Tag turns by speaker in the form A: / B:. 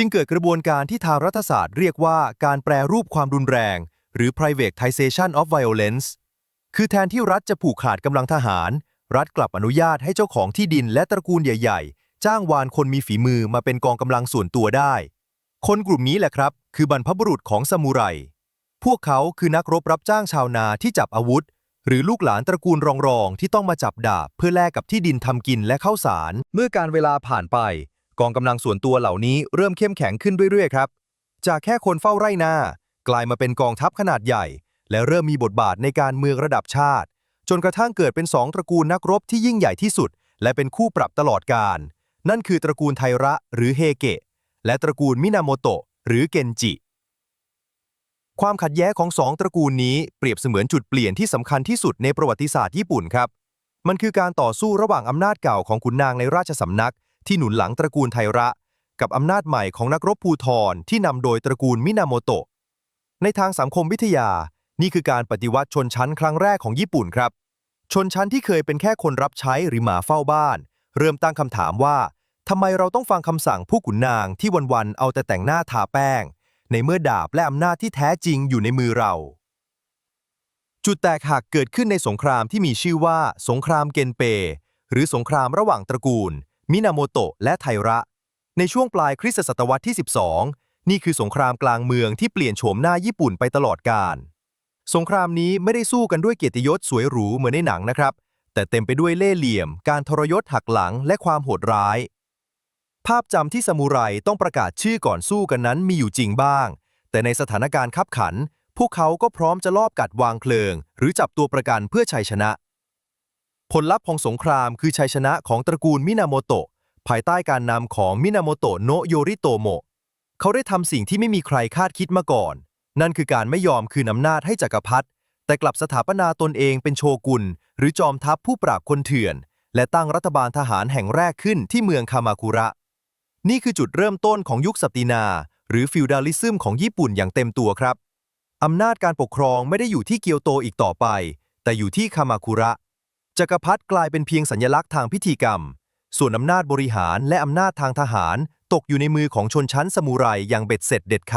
A: จึงเกิดกระบวนการที่ทางรัฐศาสตร์เรียกว่าการแปรรูปความรุนแรง หรือ privatization of violence คือแทนที่รัฐจะผูกขาดกำลังทหาร รัฐกลับอนุญาตให้เจ้าของที่ดินและตระกูลใหญ่ ๆ จ้างวานคนมีฝีมือมาเป็นกองกำลังส่วนตัวได้ คนกลุ่มนี้แหละครับ คือบรรพบุรุษของซามูไร พวกเขาคือนักรบรับจ้างชาวนาที่จับอาวุธ หรือลูกหลานตระกูลรองรองๆที่ต้องมาจับดาบเพื่อแลกกับที่ดินทำกินและข้าวสาร เมื่อการเวลาผ่านไป กองกำลังส่วนตัวเหล่านี้เริ่มเข้มแข็งขึ้นเรื่อยๆ ครับ จากแค่คนเฝ้าไร่นา กลายมาเป็นกองทัพขนาดใหญ่ และเริ่มมีบทบาทในการเมืองระดับชาติ จนกระทั่งเกิดเป็นสองตระกูลนักรบที่ยิ่งใหญ่ที่สุด และเป็นคู่ปรับตลอดกาลนั่นคือตระกูลไทระหรือเฮเกะ และตระกูลมินาโมโตะหรือเกนจิ ความขัดแย้งของสองตระกูลนี้เปรียบเสมือนจุดเปลี่ยนที่สำคัญที่สุดในประวัติศาสตร์ญี่ปุ่นครับ มันคือการต่อสู้ระหว่างอำนาจเก่าของขุนนางในราชสำนัก ที่หนุนหลังตระกูลไทระ กับอำนาจใหม่ของนักรบภูทรที่นำโดยตระกูลมินาโมโตะ ในทางสังคมวิทยา นี่คือการปฏิวัติชนชั้นครั้งแรกของญี่ปุ่นครับ ชนชั้นที่เคยเป็นแค่คนรับใช้หรือหมาเฝ้าบ้าน เริ่มตั้งคำถามว่าทำไมเราต้องฟังคำสั่งผู้ขุนนางที่วันๆเอาแต่แต่งหน้าทาแป้ง ในเมื่อดาบและอำนาจที่แท้จริงอยู่ในมือเรา จุดแตกหักเกิดขึ้นในสงครามที่มีชื่อว่า สงครามเกนเป หรือสงครามระหว่างตระกูล มินาโมโตะและไทระ ในช่วงปลายคริสตศตวรรษที่ 12 นี่คือสงครามกลางเมืองที่เปลี่ยนโฉมหน้าญี่ปุ่นไปตลอดกาลสงครามนี้ไม่ได้สู้กันด้วยเกียรติยศสวยหรูเหมือนในหนังนะครับ แต่เต็มไปด้วยเล่ห์เหลี่ยม การทรยศหักหลังและความโหดร้าย ภาพจำที่ซามูไรต้องประกาศชื่อก่อนสู้กันนั้นมีอยู่จริงบ้าง แต่ในสถานการณ์ขับขัน พวกเขาก็พร้อมจะลอบกัดวางเพลิง หรือจับตัวประกันเพื่อชัยชนะ ผลลัพธ์ของสงครามคือชัยชนะของตระกูลมินาโมโตะภายใต้การนำของมินาโมโตะโนโยริโตโมะเขาได้ทำสิ่งที่ไม่มีใครคาดคิดมาก่อน นั่นคือการไม่ยอมคืนอำนาจให้จักรพรรดิแต่กลับสถาปนาตนเองเป็นโชกุน หรือจอมทัพผู้ปราบคนเถื่อน และตั้งรัฐบาลทหารแห่งแรกขึ้นที่เมืองคามาคุระ นี่คือจุดเริ่มต้นของยุคสัปตินา หรือฟิวดาลิซึมของญี่ปุ่นอย่างเต็มตัวครับอำนาจการปกครองไม่ได้อยู่ที่เกียวโตอีกต่อไป แต่อยู่ที่คามาคุระ จักรพรรดิกลายเป็นเพียงสัญลักษณ์ทางพิธีกรรม ส่วนอำนาจบริหารและอำนาจทางทหาร ตกอยู่ในมือของชนชั้นสมุไรอย่างเบ็ดเสร็จเด็ดขาด